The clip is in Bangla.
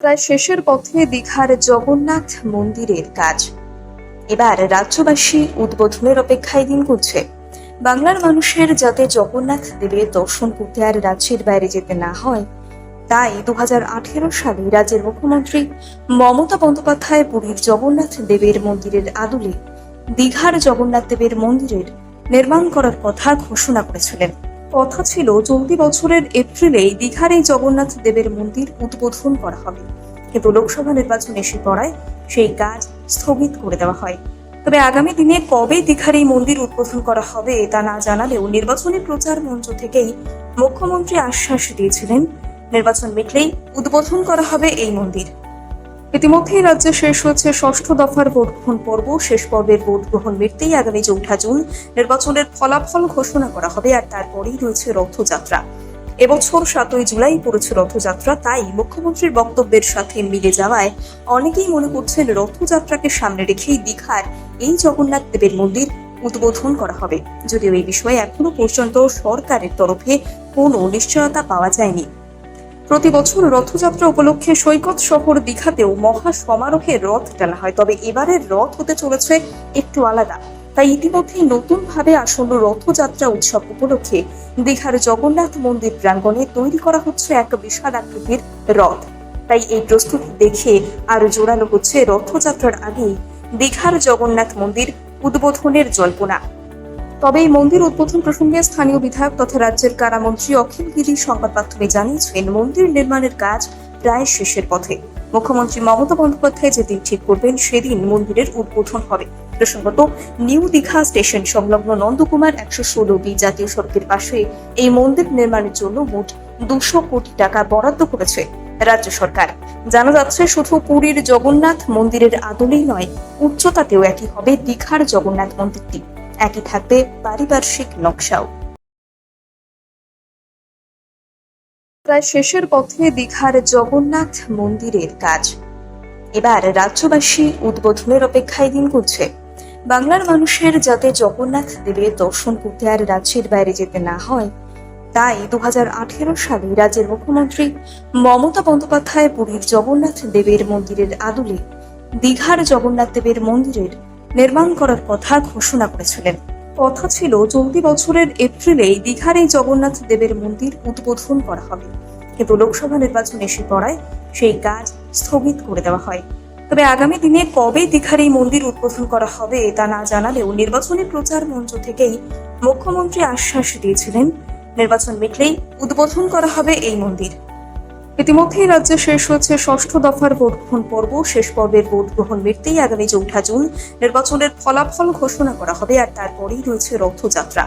প্রায় শেষের পথে দীঘার জগন্নাথ মন্দিরের কাজ। এবার রাজ্যবাসী উদ্বোধনের অপেক্ষায় দিন গুনছে। বাংলার মানুষের যাতে জগন্নাথ দেবের দর্শন করতে আর রাজ্যের বাইরে যেতে না হয়, তাই দু হাজার আঠেরো সালে রাজ্যের মুখ্যমন্ত্রী মমতা বন্দ্যোপাধ্যায় পুরীর জগন্নাথ দেবের মন্দিরের আদলে দীঘার জগন্নাথ দেবের মন্দিরের নির্মাণ করার কথা ঘোষণা করেছিলেন। কথা ছিল, চলতি বছরের এপ্রিলেই দীঘার এই জগন্নাথ দেবের মন্দির উদ্বোধন করা হবে। কিন্তু লোকসভা নির্বাচন এসে পড়ায় সেই কাজ স্থগিত করে দেওয়া হয়। তবে আগামী দিনে কবে দীঘার এই মন্দির উদ্বোধন করা হবে, তা না জানালেও নির্বাচনী প্রচার মঞ্চ থেকেই মুখ্যমন্ত্রী আশ্বাস দিয়েছিলেন, নির্বাচন মিটলেই উদ্বোধন করা হবে এই মন্দির। ইতিমধ্যেই রাজ্যে শেষ হয়েছে ষষ্ঠ দফার ভোট গ্রহণ পর্ব। শেষ পর্বের ভোট গ্রহণ মিটতেই আগামী চৌঠা জুন নির্বাচনের ফলাফল ঘোষণা করা হবে আর তারপরেই রয়েছে রথযাত্রা। এবছর সাতই জুলাই পড়েছে রথযাত্রা, তাই মুখ্যমন্ত্রীর বক্তব্যের সাথে মিলে যাওয়ায় অনেকেই মনে করছেন রথযাত্রাকে সামনে রেখেই দীঘার এই জগন্নাথ দেবের মন্দির উদ্বোধন করা হবে। যদিও এই বিষয়ে এখনও পর্যন্ত সরকারের তরফে কোনো নিশ্চয়তা পাওয়া যায়নি। প্রতি বছর রথযাত্রা উপলক্ষে সৈকত শহর দীঘাতেও মহা সমারোহে রথ টানা হয়। তবে এবারের রথ হতে চলেছে একটু আলাদা। তাই ইতিমধ্যেই নতুন ভাবে আসন্ন রথযাত্রা উৎসব উপলক্ষে দীঘার জগন্নাথ মন্দির প্রাঙ্গণে তৈরি করা হচ্ছে এক বিশাল আকৃতির রথ। তাই এই প্রস্তুতি দেখে আরও জোরালো হচ্ছে রথযাত্রার আগেই দীঘার জগন্নাথ মন্দির উদ্বোধনের জল্পনা। তবে এই মন্দির উদ্বোধন প্রসঙ্গে স্থানীয় বিধায়ক তথা রাজ্যের কারামন্ত্রী অখিল গিরি সংবাদ মাধ্যমে জানিয়েছেন, মন্দির নির্মাণের কাজ প্রায় শেষের পথে। মুখ্যমন্ত্রী মমতা বন্দ্যোপাধ্যায় যেদিন ঠিক করবেন, সেদিন মন্দিরের উদ্বোধন হবে। প্রসঙ্গত, নিউ দীঘা স্টেশন সংলগ্ন নন্দকুমার একশো ষোলো বি জাতীয় সড়কের পাশে এই মন্দির নির্মাণের জন্য মোট দুশো কোটি টাকা বরাদ্দ করেছে রাজ্য সরকার। জানা যাচ্ছে, শুধু পুরীর জগন্নাথ মন্দিরের আদলেই নয়, উচ্চতাতেও একই হবে দীঘার জগন্নাথ মন্দিরটি। একই থাকবে পারিপার্শ্বিক নকশাও। প্রায় শেষের পথে দীঘার জগন্নাথ মন্দিরের কাজ। এবার রাজ্যবাসী উদ্বোধনের অপেক্ষায় দিন গুনছে বাংলার মানুষের যাতে জগন্নাথ দেবের দর্শন করতে আর রাজ্যের বাইরে যেতে না হয়, তাই দু হাজার আঠেরো সালে রাজ্যের মুখ্যমন্ত্রী মমতা বন্দ্যোপাধ্যায় পুরীর জগন্নাথ দেবের মন্দিরের আদলে দীঘার জগন্নাথ দেবের মন্দিরের নির্মাণ করার কথা ঘোষণা করেছিলেন। কথা ছিল, চলতি বছরের এপ্রিলেই দীঘার এই জগন্নাথ দেবের মন্দির উদ্বোধন করা হবে। কিন্তু লোকসভা নির্বাচন এসে পড়ায় সেই কাজ স্থগিত করে দেওয়া হয়। তবে আগামী দিনে কবে দীঘার এই মন্দির উদ্বোধন করা হবে, তা না জানালেও নির্বাচনী প্রচার মঞ্চ থেকেই মুখ্যমন্ত্রী আশ্বাস দিয়েছিলেন, নির্বাচন মিটলেই উদ্বোধন করা হবে এই মন্দির। ইতিমধ্যেই রাজ্যে শেষ হয়েছে ষষ্ঠ দফার ভোট গ্রহণ পর্ব। শেষ পর্বের ভোট গ্রহণ মিটতেই আগামী চৌঠা জুন নির্বাচনের ফলাফল ঘোষণা করা হবে আর তারপরেই রয়েছে রথযাত্রা।